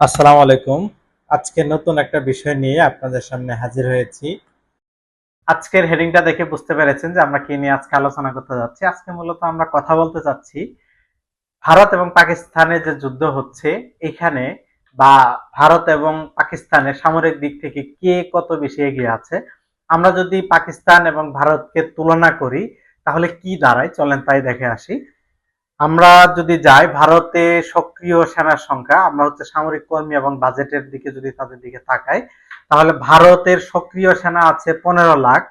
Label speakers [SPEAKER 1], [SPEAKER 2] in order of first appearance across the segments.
[SPEAKER 1] আসসালামু আলাইকুম। আজকে নতুন একটা বিষয় নিয়ে আপনাদের সামনে হাজির হয়েছি। আজকের হেডিংটা দেখে বুঝতে পেরেছেন যে আমরা কি নিয়ে আজকে আলোচনা করতে যাচ্ছি। আজকে মূলত আমরা কথা বলতে চাচ্ছি ভারত এবং পাকিস্তানের যে যুদ্ধ হচ্ছে, এখানে বা ভারত এবং পাকিস্তানের সামরিক দিক থেকে কে কত বেশি এগিয়ে আছে। আমরা যদি পাকিস্তান এবং ভারতকে তুলনা করি, তাহলে কি দাঁড়ায়? চলেন তাই দেখে আসি। আমরা যদি যাই, ভারতে সক্রিয় সেনার সংখ্যা, আমরা হচ্ছে সামরিক কর্মী এবং বাজেটের দিকে যদি তাদের দিকে তাকাই, তাহলে ভারতের সক্রিয় সেনা আছে পনেরো লাখ,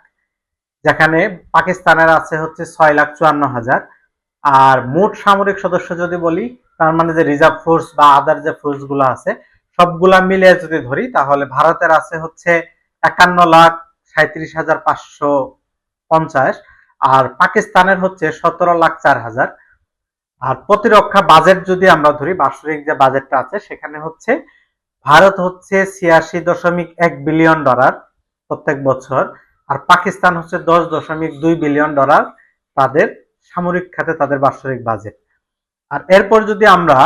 [SPEAKER 1] যেখানে পাকিস্তানের আছে হচ্ছে ছয় লাখ চুয়ান্ন হাজার। আর মোট সামরিক সদস্য যদি বলি, তার মানে যে রিজার্ভ ফোর্স বা আদার যে ফোর্সগুলো আছে, সবগুলা মিলিয়ে যদি ধরি, তাহলে ভারতের আছে হচ্ছে একান্ন লাখ সাঁত্রিশ হাজার পাঁচশো পঞ্চাশ, আর পাকিস্তানের হচ্ছে সতেরো লাখ চার হাজার। আর প্রতিরক্ষা বাজেট যদি আমরা ধরি বার্ষিক যে বাজেটটা আছে, সেখানে হচ্ছে ভারত হচ্ছে ছিয়াশি দশমিক এক বিলিয়ন ডলার প্রত্যেক বছর আর পাকিস্তান হচ্ছে দশ দশমিক দুই বিলিয়ন ডলার তাদের সামরিক খাতে তাদের বার্ষিক বাজেট আর এরপর যদি আমরা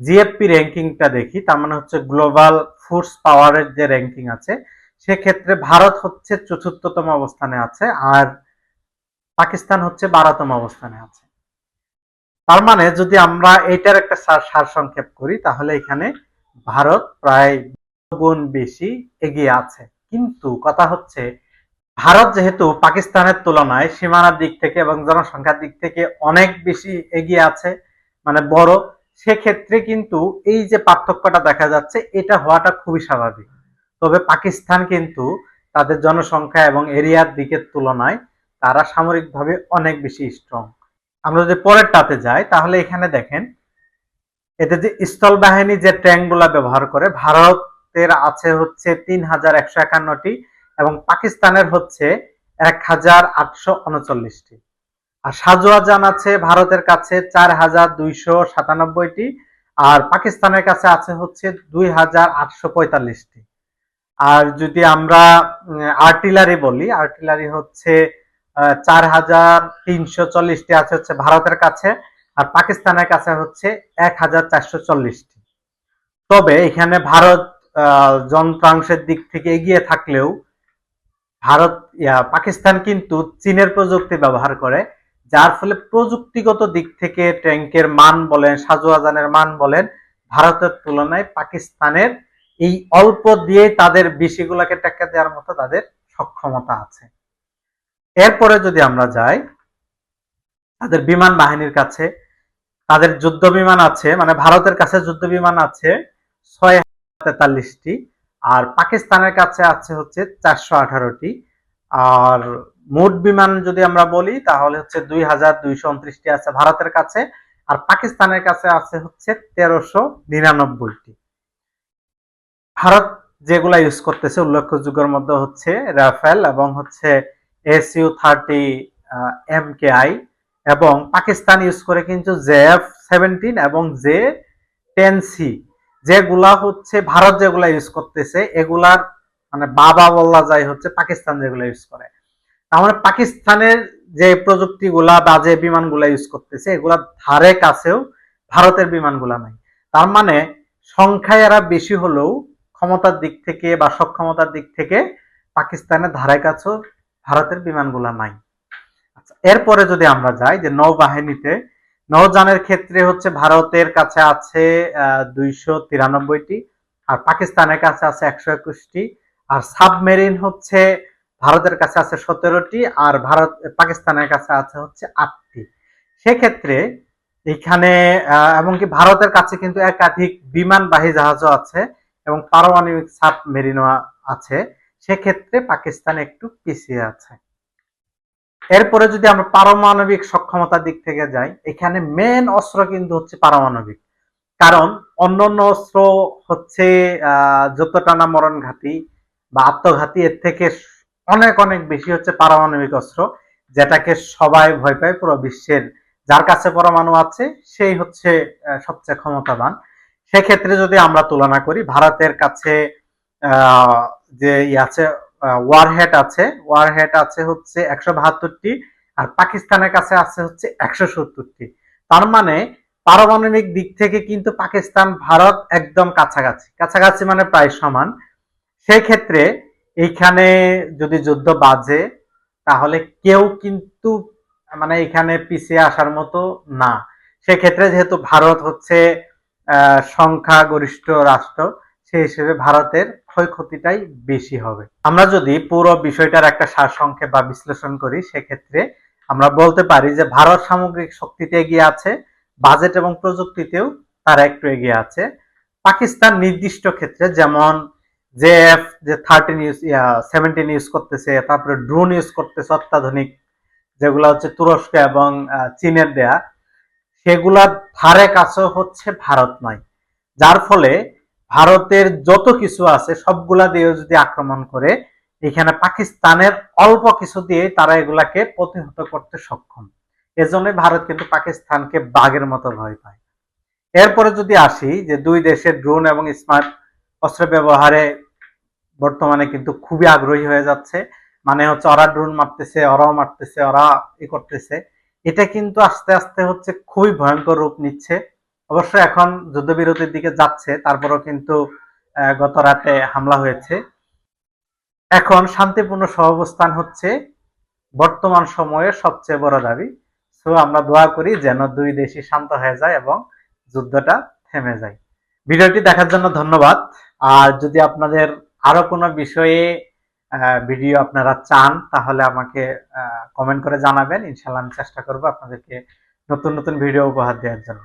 [SPEAKER 1] জিএফপি র্যাঙ্কিংটা দেখি, তার মানে হচ্ছে গ্লোবাল ফোর্স পাওয়ারের যে র্যাঙ্কিং আছে, সেক্ষেত্রে ভারত হচ্ছে চতুর্থতম অবস্থানে আছে আর পাকিস্তান হচ্ছে বারোতম অবস্থানে আছে। তার মানে যদি আমরা এটার একটা সার সংক্ষেপ করি, তাহলে এখানে ভারত প্রায় গুণ বেশি এগিয়ে আছে। কিন্তু কথা হচ্ছে, ভারত যেহেতু পাকিস্তানের তুলনায় সীমানার দিক থেকে এবং জনসংখ্যার দিক থেকে অনেক বেশি এগিয়ে আছে মানে বড়, সেক্ষেত্রে কিন্তু এই যে পার্থক্যটা দেখা যাচ্ছে, এটা হওয়াটা খুবই স্বাভাবিক। তবে পাকিস্তান কিন্তু তাদের জনসংখ্যা এবং এরিয়ার দিকের তুলনায় তারা সামরিকভাবে অনেক বেশি স্ট্রং আমরা যদি পরেরটাতে যাই, তাহলে এখানে দেখেন এতে যে স্থল বাহিনী যে ট্যাঙ্কগুলা ব্যবহার করে, ভারতের আছে হচ্ছে তিন হাজার একশো একান্নটি এবং পাকিস্তানের হচ্ছে এক হাজার আটশো উনচল্লিশটি। আর সাজোয়াজান আছে ভারতের কাছে চার হাজার দুইশো সাতানব্বইটি আর পাকিস্তানের কাছে আছে হচ্ছে দুই হাজার আটশো পঁয়তাল্লিশটি। আর যদি আমরা আর্টিলারি বলি আর্টিলারি হচ্ছে চার হাজার তিনশো চল্লিশটি আছে হচ্ছে ভারতের কাছে আর পাকিস্তানের কাছে হচ্ছে এক হাজার চারশো চল্লিশটি। তবে এখানে ভারত যন্ত্রাংশের দিক থেকে এগিয়ে থাকলেও ভারত পাকিস্তান কিন্তু চীনের প্রযুক্তি ব্যবহার করে, যার ফলে প্রযুক্তিগত দিক থেকে ট্যাঙ্কের মান বলেন সাজুয়াজানের মান বলেন, ভারতের তুলনায় পাকিস্তানের এই অল্প দিয়ে তাদের বেশিগুলাকে টেক্কা দেওয়ার মতো তাদের সক্ষমতা আছে। এরপরে যদি আমরা যাই, তাদের বিমান বাহিনীর কাছে, তাদের যুদ্ধ বিমান আছে মানে ভারতের কাছে যুদ্ধ বিমান আছে ছয় তেতাল্লিশটি, আর পাকিস্তানের কাছে আছে হচ্ছে চারশো আঠারোটি। আর মোট বিমান যদি আমরা বলি, তাহলে হচ্ছে দুই হাজার দুইশো উনত্রিশটি আছে ভারতের কাছে, আর পাকিস্তানের কাছে আছে হচ্ছে তেরোশো নিরানব্বইটি। ভারত যেগুলা ইউজ করতেছে উল্লেখযোগ্যের মধ্যে হচ্ছে রাফেল এবং হচ্ছে S U thirty M K I এবং পাকিস্তান ইউজ করে কিন্তু জে এফ সেভেন্টিন এবং জে টেন সি, যেগুলা হচ্ছে ভারত যেগুলা ইউজ করতেছে, এগুলার মানে বাবা বলা যায় হচ্ছে পাকিস্তান যেগুলো ইউজ করে। তাহলে পাকিস্তানের যে প্রযুক্তিগুলা বা যে বিমানগুলা ইউজ করতেছে এগুলা ধারে কাছেও ভারতের বিমানগুলা নাই। তার মানে সংখ্যায় এরা বেশি হলেও ক্ষমতার দিক থেকে বা সক্ষমতার দিক থেকে পাকিস্তানের ধারে কাছেও ভারতের বিমানগুলা নাই। আচ্ছা এরপরে যদি আমরা যাই যে নৌবাহিনীতে, নৌযানের ক্ষেত্রে হচ্ছে ভারতের কাছে আছে দুইশো তিরানব্বইটি আর পাকিস্তানের কাছে আছে একশো একুশটি আর সাবমেরিন হচ্ছে ভারতের কাছে আছে সতেরোটি আর ভারত, পাকিস্তানের কাছে আছে হচ্ছে আটটি। সেক্ষেত্রে এখানে এমনকি ভারতের কাছে কিন্তু একাধিক বিমানবাহী জাহাজও আছে এবং পারমাণবিক সাবমেরিনও আছে। সেক্ষেত্রে পাকিস্তান একটু পিছিয়ে আছে। এরপরে যদি আমরা পারমাণবিক সক্ষমতার দিক থেকে যাই, এখানে মেন অস্ত্র কিন্তু হচ্ছে পারমাণবিক। কারণ অন্য অস্ত্র হচ্ছে যতটা না মরণ ঘাতি বা আত্মঘাতী, এর থেকে অনেক অনেক বেশি হচ্ছে পারমাণবিক অস্ত্র, যেটাকে সবাই ভয় পায় পুরো বিশ্বের। যার কাছে পরমাণু আছে, সেই হচ্ছে সবচেয়ে ক্ষমতাবান। সেক্ষেত্রে যদি আমরা তুলনা করি, ভারতের কাছে যে আছে ওয়ারহেড আছে। ওয়ার ওয়ারহেড আছে হচ্ছে একশো বাহাত্তরটি আর পাকিস্তানের কাছে আছে হচ্ছে একশো সত্তরটি। তার মানে পারমাণবিক দিক থেকে কিন্তু পাকিস্তান, ভারত একদম কাছাকাছি। কাছাকাছি মানে প্রায় সমান। সেই ক্ষেত্রে এইখানে যদি যুদ্ধ বাজে, তাহলে কেউ কিন্তু মানে এখানে পিছিয়ে আসার মতো না। সেক্ষেত্রে যেহেতু ভারত হচ্ছে সংখ্যাগরিষ্ঠ রাষ্ট্র, সেই হিসেবে ভারতের ক্ষয়ক্ষতিটাই বেশি হবে। আমরা যদি পুরো বিষয়টার একটা সারসংক্ষেপ বা বিশ্লেষণ করি, সেক্ষেত্রে আমরা বলতে পারি যে ভারত সামগ্রিক শক্তিতে এগিয়ে আছে, বাজেট এবং প্রযুক্তিতেও তারা একটু এগিয়ে আছে। পাকিস্তান নির্দিষ্ট ক্ষেত্রে যেমন জেএফ, যে থার্টিন ইউজ সেভেন্টিন ইউজ করতেছে, তারপরে ড্রোন ইউজ করতেছে অত্যাধুনিক, যেগুলো হচ্ছে তুরস্ক এবং চীনের দেয়া, সেগুলার ধারে কাছে হচ্ছে ভারত নয়। যার ফলে ভারতের যত কিছু আছে, সবগুলা দিয়ে যদি আক্রমণ করে, এখানে পাকিস্তানের অল্প কিছু দিয়ে তারা এগুলাকে প্রতিহত করতে সক্ষম। এজন্য ভারত কিন্তু পাকিস্তানকে বাঘের মতো ভয় পায়। এরপরে যদি আসি, যে দুই দেশের ড্রোন এবং স্মার্ট অস্ত্র ব্যবহারে বর্তমানে কিন্তু খুবই আগ্রহী হয়ে যাচ্ছে। মানে হচ্ছে ওরা ড্রোন মারতেছে, ওরাও মারতেছে, ওরা ই করতেছে। এটা কিন্তু আস্তে আস্তে হচ্ছে খুবই ভয়ঙ্কর রূপ নিচ্ছে। অবশ্য এখন যুদ্ধবিরতির দিকে যাচ্ছে, তারপরেও কিন্তু গত রাতে হামলা হয়েছে। এখন শান্তিপূর্ণ সহাবস্থান হচ্ছে, বর্তমান সময়ে সবচেয়ে বড় দাবি। সো আমরা দোয়া করি যেন দুই দেশই শান্ত হয়ে যায় এবং যুদ্ধটা থেমে যায়। ভিডিওটি দেখার জন্য ধন্যবাদ। আর যদি আপনাদের আরও কোনো বিষয়ে ভিডিও আপনারা চান, তাহলে আমাকে কমেন্ট করে জানাবেন। ইনশাল্লাহ আমি চেষ্টা করব আপনাদেরকে নতুন নতুন ভিডিও উপহার দেওয়ার জন্য।